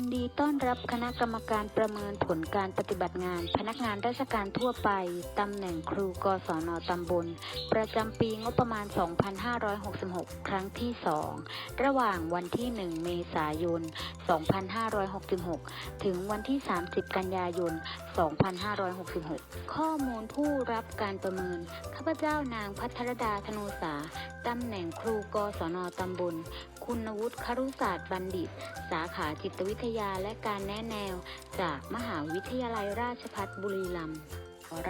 ดีต้อนรับคณะกรรมการประเมินผลการปฏิบัติงาน พนักงานราชการทั่วไป ตำแหน่งครูกศนตำบล ประจำปีงบประมาณ 2566 ครั้งที่ 2 ระหว่างวันที่ 1 เมษายน 2566 ถึงวันที่ 30 กันยายน 2566 ข้อมูลผู้รับการประเมิน ข้าพเจ้านางพัทรดาธนูสา ตำแหน่งครูกศนตำบล คุณวุฒิครุศาสตร์บัณฑิต สาขาจิตวิทยาและการแนะแนว จากมหาวิทยาลัยราชภัฏบุรีรัมย์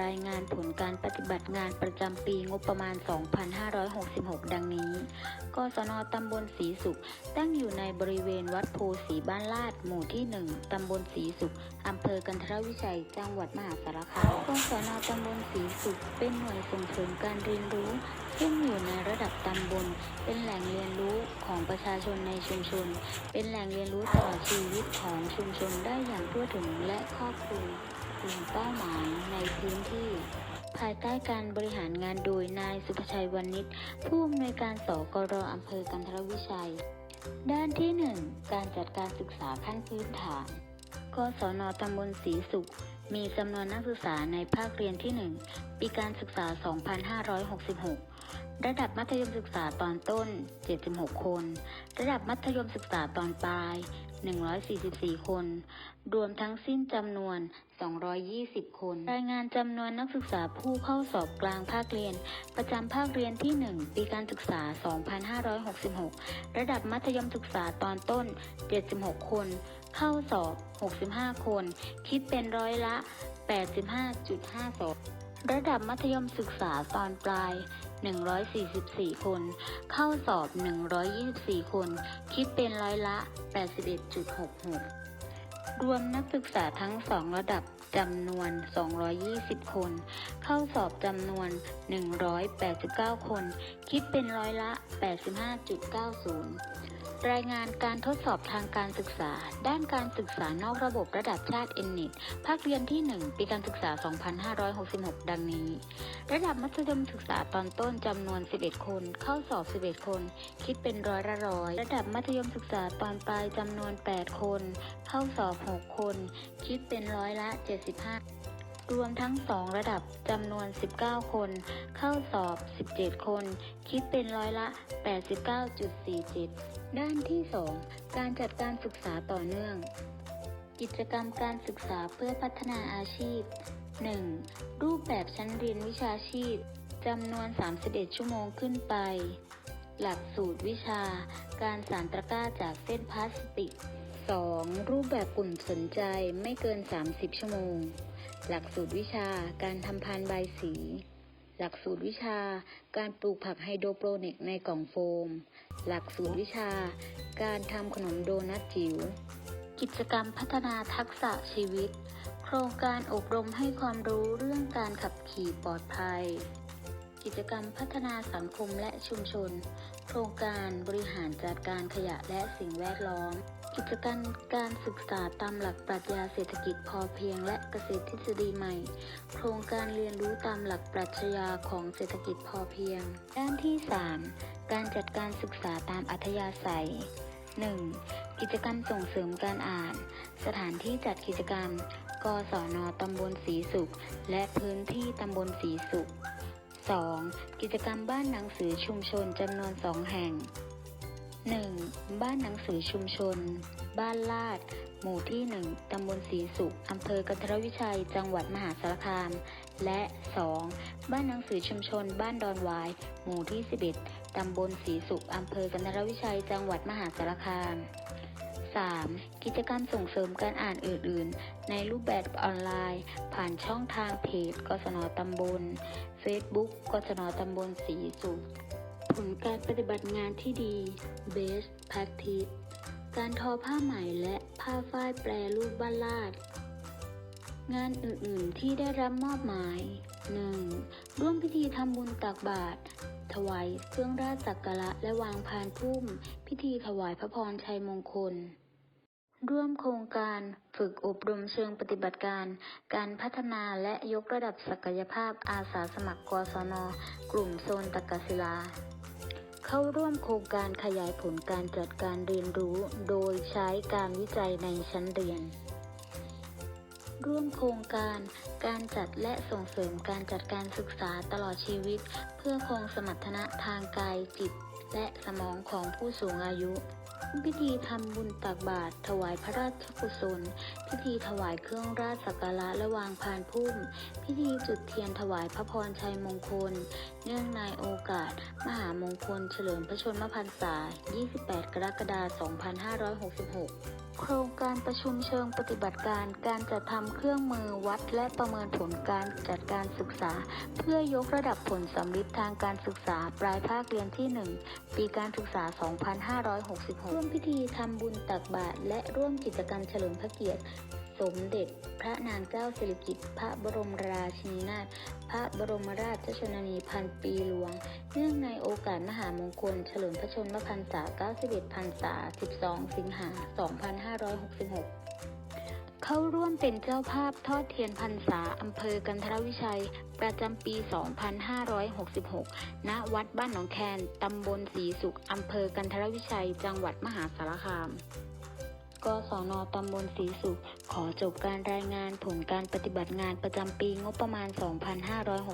รายงานผลการปฏิบัติงานประจำปีงบประมาณ 2566 ดังนี้ กศนตำบลศรีสุข ตั้งอยู่ในบริเวณวัดโพสีบ้านลาด หมู่ที่ 1 ตำบลศรีสุข อำเภอกันทรวิชัย จังหวัดมหาสารคาม กศนตำบลศรีสุข เป็นหน่วยส่งเสริมการเรียนรู้ ซึ่งอยู่ในระดับตำบล เป็นแหล่งเรียนรู้ของประชาชนในชุมชน เป็นแหล่งเรียนรู้ตลอดชีวิตของชุมชนได้อย่างทั่วถึงและครอบคลุม กลุ่มเป้าหมายในพื้นที่ ภายใต้การบริหารงานโดยนายสุภชัยวณิชผู้อำนวยการสกรอำเภอกันทรวิชัย ด้านที่ 1 การจัดการศึกษาขั้นพื้นฐานกศนตำบลศรีสุข มีจำนวนนักศึกษาในภาคเรียนที่ 1 ปีการศึกษา 2566 ระดับมัธยมศึกษาตอนต้น 76 คน ระดับมัธยมศึกษาตอนปลาย 144 คน รวมทั้งสิ้นจำนวน 220 คน รายงานจำนวนนักศึกษาผู้เข้าสอบกลางภาคเรียน ประจำภาคเรียนที่ 1 ปีการศึกษา 2566 ระดับมัธยมศึกษาตอนต้น 76 คน เข้าสอบ 65 คน คิดเป็นร้อยละ 85.52 ระดับมัธยมศึกษาตอนปลาย 144 คน เข้าสอบ 124 คน คิดเป็นร้อยละ 81.66 รวมนักศึกษาทั้งสองระดับจำนวน 220 คน เข้าสอบจำนวน 189 คน คิดเป็นร้อยละ 85.90 รายงานการทดสอบทางการศึกษา ด้านการศึกษานอกระบบระดับชาติ n อ e t ภาคเรียนที่ 1 ปีการศึกษา 2566 ดังนี้ ระดับมัธยมศึกษาตอนต้นจำนวน 11 คน เข้าสอบ 11 คน คิดเป็นร้อยละร้อย ระดับมัธยมศึกษาตอนปลายจำนวน 8 คน เข้าสอบ 6 คน คิดเป็นร้อยละ 75 รวมทั้ง2ระดับจำนวน 19 คน เข้าสอบ 17 คน คิดเป็นร้อยละ 89.47 ด้านที่ 2 การจัดการศึกษาต่อเนื่อง กิจกรรมการศึกษาเพื่อพัฒนาอาชีพ 1. รูปแบบชั้นเรียนวิชาชีพจำนวน 31 ชั่วโมงขึ้นไป หลักสูตรวิชา การสานตะกร้าจากเส้นพลาสติก 2. รูปแบบกลุ่มสนใจไม่เกิน 30 ชั่วโมง หลักสูตรวิชาการทำพานใบสี หลักสูตรวิชาการปลูกผักไฮโดรโปรนิกในกล่องโฟม หลักสูตรวิชาการทำขนมโดนัทจิ๋ว กิจกรรมพัฒนาทักษะชีวิต โครงการอบรมให้ความรู้เรื่องการขับขี่ปลอดภัย กิจกรรมพัฒนาสังคมและชุมชน โครงการบริหารจัดการขยะและสิ่งแวดล้อม กิจกรรการศึกษาตามหลักปรัชญาเศรษฐกิจพอเพียงและเกษตรทฤษฎีใหม่ โครงการเรียนรู้ตามหลักปรัชญาของเศรษฐกิจพอเพียง ด้านที่ 3 การจัดการศึกษาตามอัธยาศัย 1. กิจกรรมส่งเสริมการอ่าน สถานที่จัดกิจกรรม กศนตำบลศรีสุข และพื้นที่ตำบลศรีสุข 2. กิจกรรมบ้านหนังสือชุมชนจำนวนสองแห่ง 1. บ้านหนังสือชุมชน บ้านลาด หมู่ที่ 1 ตำบลศรีสุข อำเภอกันทรวิชัย จังหวัดมหาสารคาม และ 2. บ้านหนังสือชุมชน บ้านดอนวาย หมู่ที่ 11 ตำบลศรีสุข อำเภอกันทรวิชัย จังหวัดมหาสารคาม 3. กิจกรรมส่งเสริมการอ่านอื่น ๆ ในรูปแบบออนไลน์ ผ่านช่องทางเพจกศนตำบล Facebook กศนตำบลศรีสุข ผลการปฏิบัติงานที่ดี Best Practice การทอผ้าไหมและผ้าฝ้ายแปรรูปบ้านลาด งานอื่นๆที่ได้รับมอบหมาย 1. ร่วมพิธีทำบุญตักบาตรถวายเครื่องราชสักการะและวางพานพุ่ม พิธีถวายพระพรชัยมงคล ร่วมโครงการฝึกอบรมเชิงปฏิบัติการ การพัฒนาและยกระดับศักยภาพอาสาสมัครกศน กลุ่มโซนตะกศิลา เข้าร่วมโครงการขยายผลการจัดการเรียนรู้ โดยใช้การวิจัยในชั้นเรียน ร่วมโครงการการจัดและส่งเสริมการจัดการศึกษาตลอดชีวิต เพื่อคงสมรรถนะทางกายจิต และสมองของผู้สูงอายุ พิธีทำบุญตักบาตรถวายพระราชกุศล พิธีถวายเครื่องราชสักการะและวางพานพุ่ม พิธีจุดเทียนถวายพระพรชัยมงคล เนื่องในโอกาส มหามงคลเฉลิมพระชนมพรรษา 28 กรกฎาคม 2566โครงการประชุมเชิงปฏิบัติการการจัดทำเครื่องมือวัดและประเมินผลการจัดการศึกษา เพื่อยกระดับผลสำลิดทางการศึกษาปลายภาคเรียนที่ 1 ปีการศึกษา 2566 ร่วมพิธีทำบุญตักบาตรและร่วมกิจกรรมเฉลิมพระเกียรติ สมเด็จพระนางเจ้าสิริกิติ์พระบรมราชินีนาถพระบรมราชชนนีพันปีหลวง เนื่องในโอกาสมหามงคล เฉลิมพระชนมพรรษา 91พรรษา 12 สิงหา 2566เข้าร่วมเป็นเจ้าภาพทอดเทียนพรรษาอำเภอกันทรวิชัย ประจำปี 2566 ณ วัดบ้านหนองแคน ตำบลศรีสุขอำเภอกันทรวิชัย จังหวัดมหาสารคาม กศนตำบลศรีสุข ขอจบการรายงานผลการปฏิบัติงานประจำปีงบประมาณ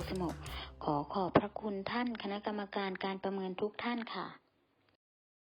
2566 ขอขอบพระคุณท่านคณะกรรมการการประเมินทุกท่านค่ะ